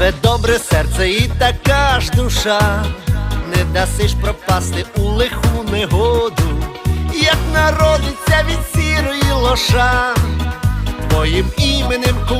тебе добре серце і така ж душа, не дасиш пропасти у лиху негоду, як народиться від сірої лоша, твоїм іменем кумасю.